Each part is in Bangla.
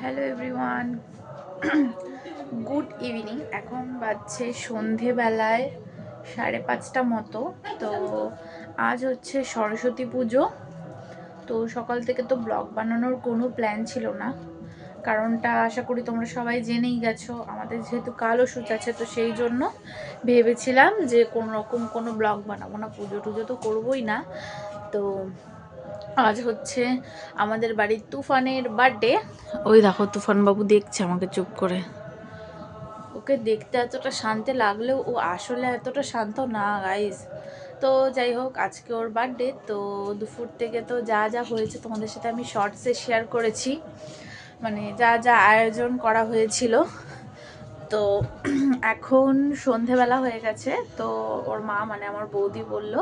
Hello everyone. Good evening. এখন বাজছে সন্ধেবেলায় সাড়ে পাঁচটা মতো। তো আজ হচ্ছে সরস্বতী পুজো। তো সকাল থেকে তো ব্লগ বানানোর কোনো প্ল্যান ছিল না। কারণটা আশা করি তোমরা সবাই জেনেই গেছো। আমাদের যেহেতু কালো সুচ আছে, তো সেই জন্য ভেবেছিলাম যে কোনো রকম কোনো ব্লগ বানাবো না। পুজো টুজো তো করবোই না। তো আজ হচ্ছে আমাদের বাড়ির তুফানের বার্থডে ওই দেখো তুফান বাবু দেখছে আমাকে চুপ করে। ওকে দেখতে এতটা শান্ত লাগলেও ও আসলে এতটা শান্ত না গাইস তো যাই হোক, আজকে ওর বার্থডে তো দুপুর থেকে তো যা যা হয়েছে তোমাদের সাথে আমি শর্টসে শেয়ার করেছি। মানে যা যা আয়োজন করা হয়েছিল। তো এখন সন্ধেবেলা হয়ে গেছে, তো ওর মা মানে আমার বৌদি বলল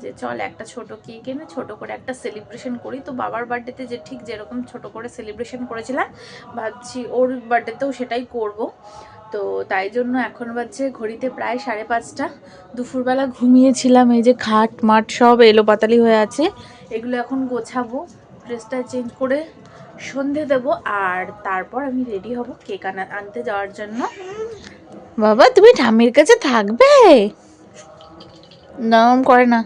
যে, চল একটা ছোট কেক এনে ছোট করে একটা সেলিব্রেশন করি। তো বাবার বার্থডেতে যে ঠিক যেরকম ছোট করে সেলিব্রেশন করেছিলাম, ভাবছি ওর বার্থডেতেও সেটাই করব। তো তাই জন্য এখন বাজছে ঘড়িতে প্রায় সাড়ে পাঁচটা। দুপুরবেলা ঘুমিয়েছিলাম, এই যে খাট, মাঠ সব এলোপাতালি হয়ে আছে। এগুলো এখন গোছাবো ড্রেসটা চেঞ্জ করে সন্ধে দেব আর তারপর আমি রেডি হব কেক আনা আনতে যাওয়ার জন্য। বাবা তুমি ঠাম্মির কাছে থাকবে? নাম করে না।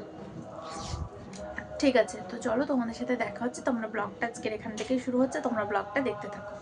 ঠিক আছে তো চলো তোমাদের সাথে দেখা হচ্ছে। তোমরা ব্লগটা আজকের এখান থেকেই শুরু হচ্ছে। তোমরা ব্লগটা দেখতে থাকো।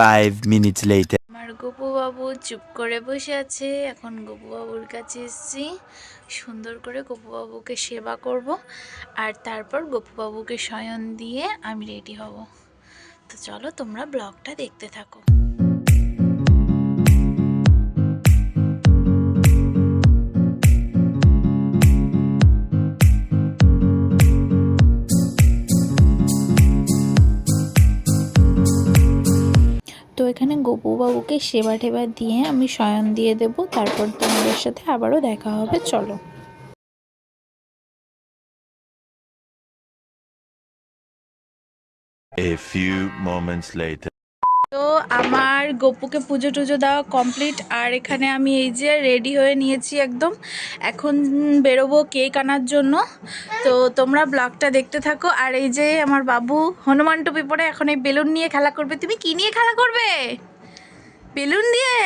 Five minutes later. আমার গোপুবাবু চুপ করে বসে আছে। এখন গোপুবাবুর কাছে এসেছি। সুন্দর করে গোপুবাবুকে সেবা করব আর তারপর গোপুবাবুকে শয়ন দিয়ে আমি রেডি হব। তো চলো তোমরা ব্লগটা দেখতে থাকো। এখানে গোপুবাবুকে সেবা টেবা দিয়ে আমি শয়ন দিয়ে দেব। তারপর তোমাদের সাথে আবারও দেখা হবে। চলো। A few moments later. তো আমার গপুকে পুজো টুজো দেওয়া কমপ্লিট আর এখানে আমি এই যে রেডি হয়ে নিয়েছি একদম। এখন বেরোবো কেক আনার জন্য। তো তোমরা ব্লগটা দেখতে থাকো। আর এই যে আমার বাবু হনুমান টুপি পরে এখন এই বেলুন নিয়ে খেলা করবে। তুমি কি নিয়ে খেলা করবে? বেলুন দিয়ে?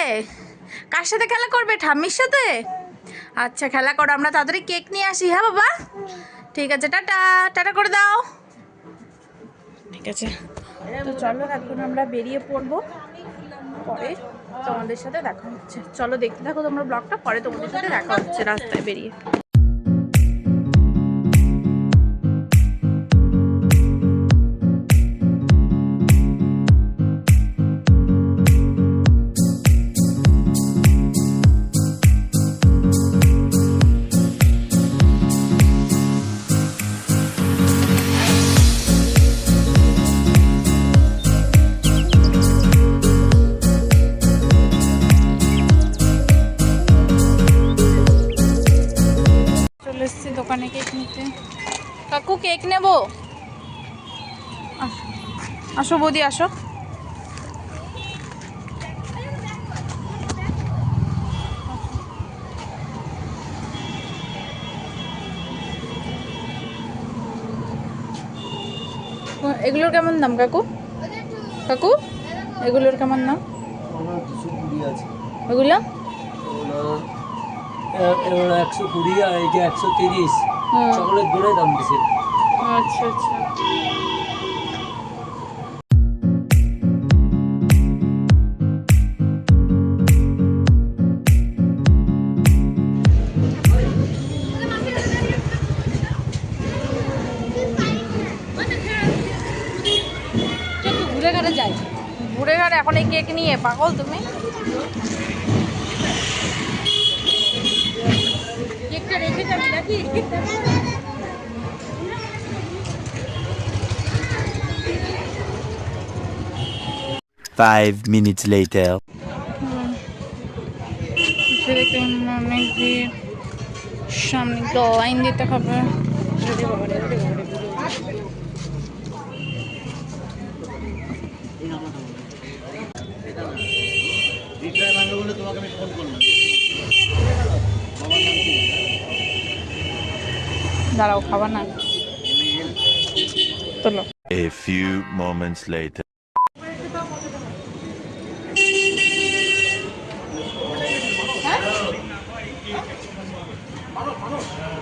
কার সাথে খেলা করবে? ঠাম্মির সাথে? আচ্ছা খেলা করো। আমরা তাড়াতাড়ি কেক নিয়ে আসি হ্যাঁ বাবা? ঠিক আছে, টাটা। টাটা করে দাও। ঠিক আছে। তো চলো এখন আমরা বেরিয়ে পড়ব। পরে তোমাদের সাথে দেখা হচ্ছে। চলো দেখতে থাকো তোমরা ব্লগটা, পরে তোমাদের সাথে দেখা হচ্ছে রাস্তায় বেরিয়ে। কাকু নেব? আসো বৌদি আসো। এগুলোর কেমন দাম কাকু? কাকু এগুলোর কেমন দাম? ওগুলো একশো কুড়ি আর যে একশো তিরিশ। চকলেট ধরে দাম বেশি। আচ্ছা আচ্ছা। ঘুরে যাই। ঘুরে ঘাটে এখন এই কেক নিয়ে পাগল তুমি? কেকটা রেখে যাবে নাকি? Five minutes later. সামনে লাইন দিতে হবে দাঁড়াও খাবার না তোলো A few moments later.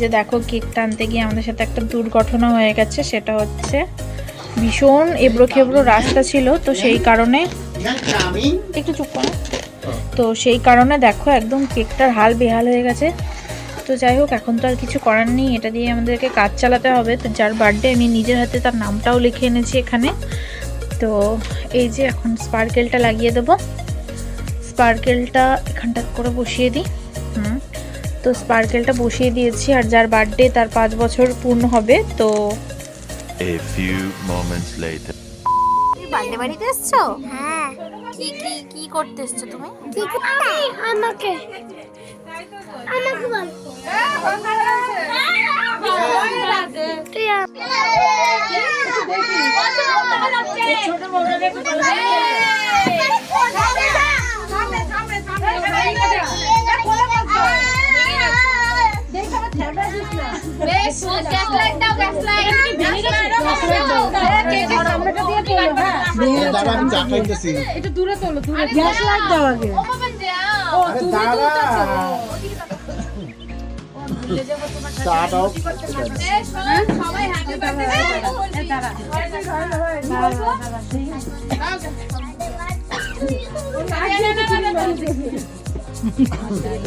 যে দেখো কেক টানতে গিয়ে আমাদের সাথে একটা দুর্ঘটনা হয়ে গেছে, সেটা হচ্ছে ভীষণ এবড়ো খেবড়ো রাস্তা ছিল, তো সেই কারণে একটু চুপ করো। তো সেই কারণে দেখো একদম কেকটার হাল বেহাল হয়ে গেছে। তো যাই হোক, এখন তো আর কিছু করার নেই, এটা দিয়ে আমাদেরকে কাজ চালাতে হবে। তো যার বার্থডে আমি নিজের হাতে তার নামটাও লিখে এনেছি এখানে। তো এই যে এখন স্পার্কেলটা লাগিয়ে দেবো। স্পার্কেলটা এখানটা করে বসিয়ে দিই। তো স্পার্কেলটা বসিয়ে দিয়েছি আর যার বার্থডে তার পাঁচ বছর পূর্ণ হবে তো A few moments later. Birthday বাড়িতে এসছো? হ্যাঁ। কি কি কি করতে এসছো তুমি? কি করতে? আমাকে। আমাকে বল। তুই দাদা আমি চা খাইতেছি। একটু দূরে তোলো দূরে আরে দাদা। চাটাও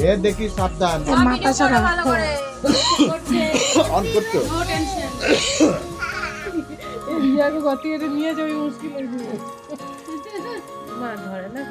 এ দেখি সাবধান। মাথা ছাড়া। অন করতো ইয়াকে গতি এটা নিয়ে যাবে মুশকিল হয়ে যাবে মা ধরে না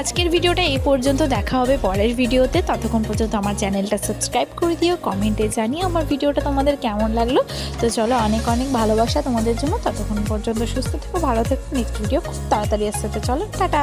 আজকের ভিডিওটা এই পর্যন্ত। দেখা হবে পরের ভিডিওতে। ততক্ষণ পর্যন্ত আমার চ্যানেলটা সাবস্ক্রাইব করে দিও, কমেন্টে জানিয়ে আমার ভিডিওটা তোমাদের কেমন লাগল। তো চলো অনেক অনেক ভালোবাসা তোমাদের জন্য। ততক্ষণ পর্যন্ত সুস্থ থেকো, ভালো থেকো। নেক্সট ভিডিও খুব তাড়াতাড়ি আসতে চলো, টাটা।